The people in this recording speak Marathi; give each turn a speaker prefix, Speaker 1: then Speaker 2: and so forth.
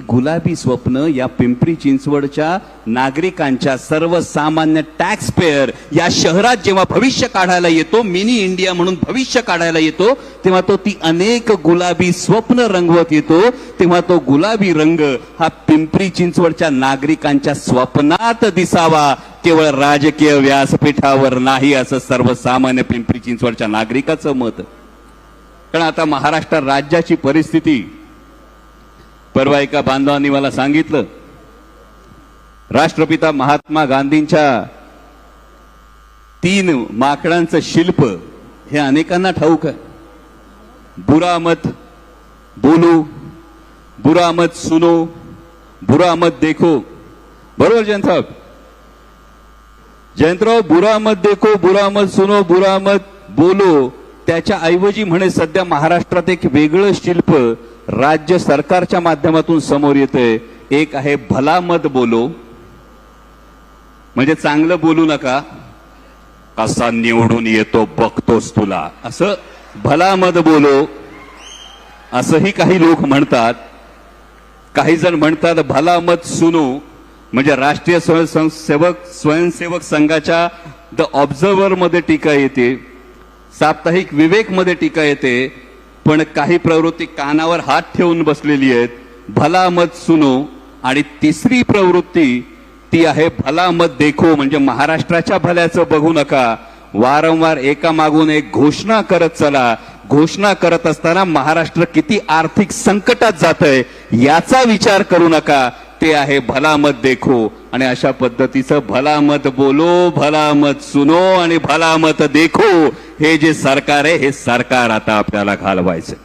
Speaker 1: गुलाबी स्वप्न या पिंपरी चिंचवडच्या नागरिकांच्या सर्वसामान्य टॅक्स पेअर या शहरात जेव्हा भविष्य काढायला येतो मिनी इंडिया म्हणून भविष्य काढायला येतो तेव्हा तो ती अनेक गुलाबी स्वप्न रंगवत येतो तेव्हा तो गुलाबी रंग हा पिंपरी चिंचवडच्या नागरिकांच्या स्वप्नात दिसावा. केवळ राजकीय व्यासपीठावर नाही असं सर्वसामान्य पिंपरी चिंचवडच्या नागरिकाचं मत. कारण आता महाराष्ट्र राज्याची परिस्थिती परवा एका बांधवांनी मला सांगितलं राष्ट्रपिता महात्मा गांधींच्या तीन माकडांचं शिल्प हे अनेकांना ठाऊक आहे. बुरा मत बोलू बुरा मत सुनो बुरा मत देखो. बरोबर जयंतराव जयंतराव बुरा मत देखो बुरा मत सुनो बुरा मत बोलो. त्याच्या ऐवजी म्हणे सध्या महाराष्ट्रात एक वेगळं शिल्प राज्य सरकारच्या माध्यमातून समोर येतंय. एक आहे भला मत बोलो. म्हणजे चांगलं बोलू नका. कसा निवडून येतो बघतोस तुला. असं भला मत बोलो. असंही काही लोक म्हणतात. काही जण म्हणतात भला मत सुनो. म्हणजे राष्ट्रीय स्वयंसेवक स्वयंसेवक संघाच्या द ऑब्झर्वर मध्ये टीका येते. साप्ताहिक विवेकमध्ये टीका येते. पण काही प्रवृत्ती कानावर हात ठेवून बसलेली आहेत. भला मत सुनो आणि तिसरी प्रवृत्ती ती आहे भला मत देखो म्हणजे महाराष्ट्राच्या भल्याचं बघू नका. वारंवार एका मागून एक घोषणा करत चला. घोषणा करत असताना महाराष्ट्र किती आर्थिक संकटात जात आहे याचा विचार करू नका. ते आहे भला मत देखो आणि अशा पद्धतीचं भला मत बोलो भला मत सुनो आणि भला मत देखो. हे जे सरकार आहे हे सरकार आता आपल्याला घालवायचं